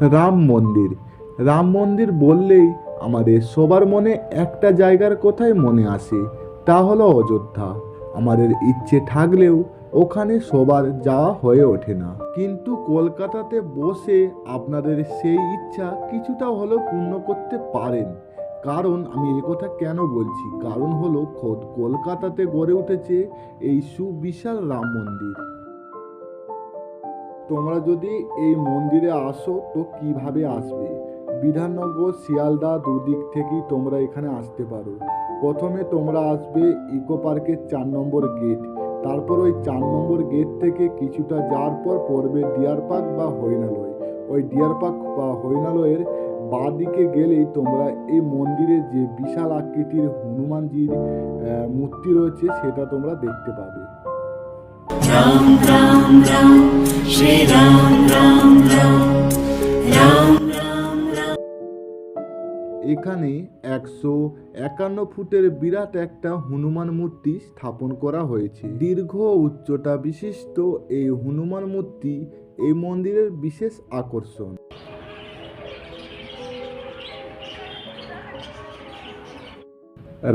রাম মন্দির। রাম মন্দির বললেই আমাদের সবার মনে একটা জায়গার কথাই মনে আসে, তা হলো অযোধ্যা। আমাদের ইচ্ছে থাকলেও ওখানে সবার যাওয়া হয়ে ওঠে না। কিন্তু কলকাতাতে বসে আপনাদের সেই ইচ্ছা কিছুটা হলেও পূর্ণ করতে পারেন। কারণ আমি এই কথা কেন বলছি? কারণ হলো খোদ কলকাতাতে গড়ে উঠেছে এই সুবিশাল রাম মন্দির। তোমরা যদি এই মন্দিরে আসো, তো কীভাবে আসবে? বিধাননগর, শিয়ালদা দুদিক থেকেই তোমরা এখানে আসতে পারো। প্রথমে তোমরা আসবে ইকো পার্কের চার নম্বর গেট। তারপর ওই চার নম্বর গেট থেকে কিছুটা যাওয়ার পর পড়বে ডিয়ার পার্ক বা হরিণালয়। ওই ডিয়ার পার্ক বা হরিণালয়ের বাঁ দিকে গেলেই তোমরা এই মন্দিরে যে বিশাল আকৃতির হনুমানজির মূর্তি রয়েছে, সেটা তোমরা দেখতে পাবে। এখানে একশো একান্ন ফুটের বিরাট একটা হনুমান মূর্তি স্থাপন করা হয়েছে। দীর্ঘ উচ্চতা বিশিষ্ট এই হনুমান মূর্তি এই মন্দিরের বিশেষ আকর্ষণ।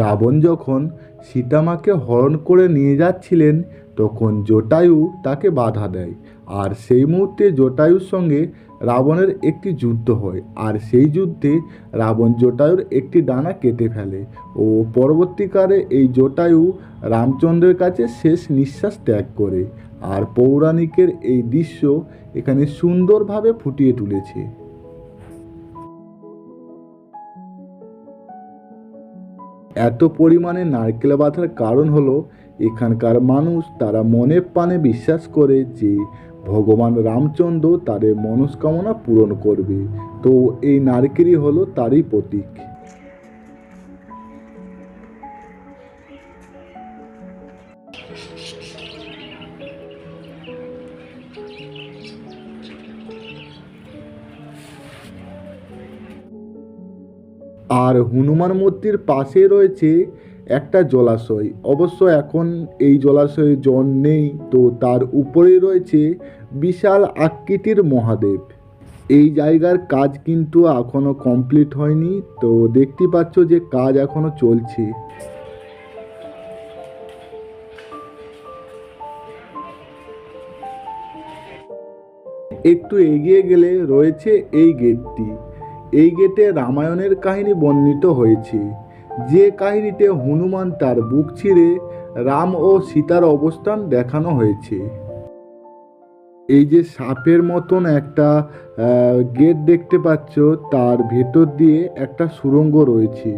রাবণ যখন সীতামাকে হরণ করে নিয়ে যাচ্ছিলেন তখন জটায়ু তাকে বাধা দেয়। আর সেই মুহূর্তে জটায়ুর সঙ্গে রাবণের একটি যুদ্ধ হয়। আর সেই যুদ্ধে রাবণ জটায়ুর একটি ডানা কেটে ফেলে ও পরবর্তীকালে এই জটায়ু রামচন্দ্রের কাছে শেষ নিঃশ্বাস ত্যাগ করে। আর পৌরাণিকের এই দৃশ্য এখানে সুন্দরভাবে ফুটিয়ে তুলেছে। এত পরিমাণে নারকেল বাঁধার কারণ হলো এখানকার মানুষ তারা মনে প্রাণে বিশ্বাস করে যে ভগবান রামচন্দ্র তাদের মনস্কামনা পূরণ করবে। তো এই নারকেলই হলো তারই প্রতীক। আর হনুমান মূর্তির পাশে রয়েছে একটা জলাশয়। অবশ্য এখন এই জলাশয়ে জল নেই, তো তার উপরে রয়েছে বিশাল আকৃতির মহাদেব। এই জায়গার কাজ কিন্তু এখনও কমপ্লিট হয়নি, তো দেখতে পাচ্ছ যে কাজ এখনও চলছে। একটু এগিয়ে গেলে রয়েছে এই গেটটি। এই গেটে রামায়ণের কাহিনী বর্ণিত হয়েছে। যে কাহিনীতে হনুমান তার বুক ছিঁড়ে, রাম ও সীতার অবস্থান দেখানো হয়েছে। এই যে সাপের মতন একটা গেট দেখতে পাচ্ছ, তার ভেতর দিয়ে একটা সুড়ঙ্গ রয়েছে,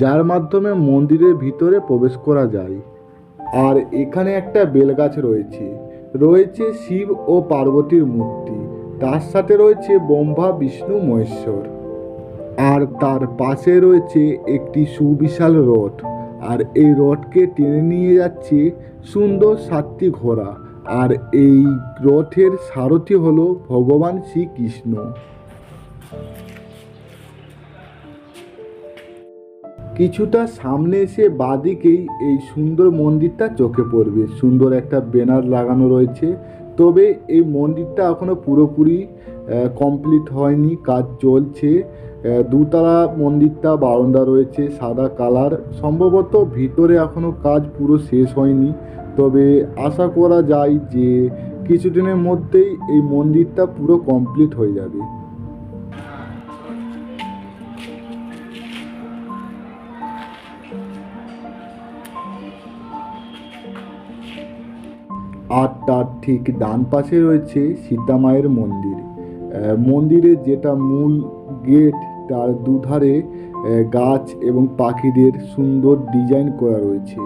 যার মাধ্যমে মন্দিরের ভিতরে প্রবেশ করা যায়। আর এখানে একটা বেলগাছ রয়েছে রয়েছে শিব ও পার্বতীর মূর্তি, তার সাথে রয়েছে ব্রহ্মা, বিষ্ণু, মহেশ্বর। আর তার পাশে রয়েছে একটি সুবিশাল রথ। আর এই রথকে টেনে নিয়ে যাচ্ছে সুন্দর সাতটি ঘোড়া। আর এই রথের সারথি হল ভগবান শ্রীকৃষ্ণ। কিছুটা সামনে এসে বাদিকেই এই সুন্দর মন্দিরটা চোখে পড়বে। সুন্দর একটা ব্যানার লাগানো রয়েছে। তবে এই মন্দিরটা এখনও পুরোপুরি কমপ্লিট হয়নি, কাজ চলছে। দুতলা মন্দিরটা বারান্দা রয়েছে, সাদা কালার। সম্ভবত ভিতরে এখনও কাজ পুরো শেষ হয়নি। তবে আশা করা যায় যে কিছুদিনের মধ্যেই এই মন্দিরটা পুরো কমপ্লিট হয়ে যাবে। আর তার ঠিক ডান পাশে রয়েছে সীতামায়ের মন্দির। মন্দিরের যেটা মূল গেট, তার দুধারে গাছ এবং পাখিদের সুন্দর ডিজাইন করা রয়েছে।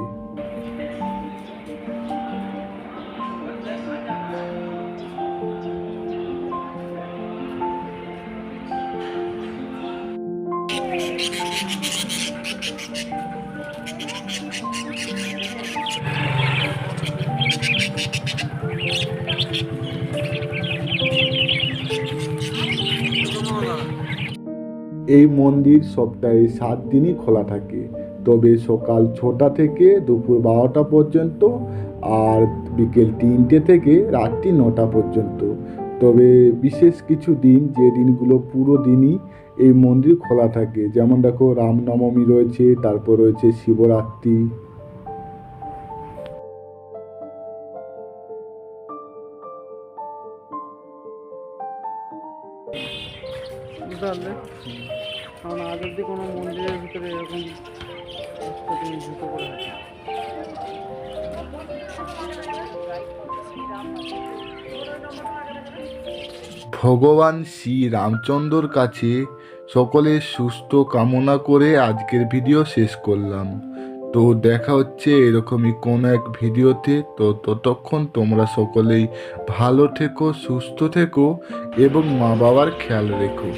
এই মন্দির সপ্তাহে সাত দিনই খোলা থাকে। তবে সকাল ছটা থেকে দুপুর বারোটা পর্যন্ত আর বিকেল তিনটে থেকে রাত্রি নটা পর্যন্ত। তবে বিশেষ কিছু দিন, যে দিনগুলো পুরো দিনই এই মন্দির খোলা থাকে। যেমন দেখো রামনবমী রয়েছে, তারপর রয়েছে শিবরাত্রি কারণ আজ অব্দি কোনো মন্দিরের ভিতরে এরকম করে ভগবান শ্রী রামচন্দ্রর কাছে সকলের সুস্থ কামনা করে আজকের ভিডিও শেষ করলাম। তো দেখা হচ্ছে এরকমই কোনো এক ভিডিওতে। তো ততক্ষণ তোমরা সকলেই ভালো থেকো, সুস্থ থেকো এবং মা বাবার খেয়াল রেখো।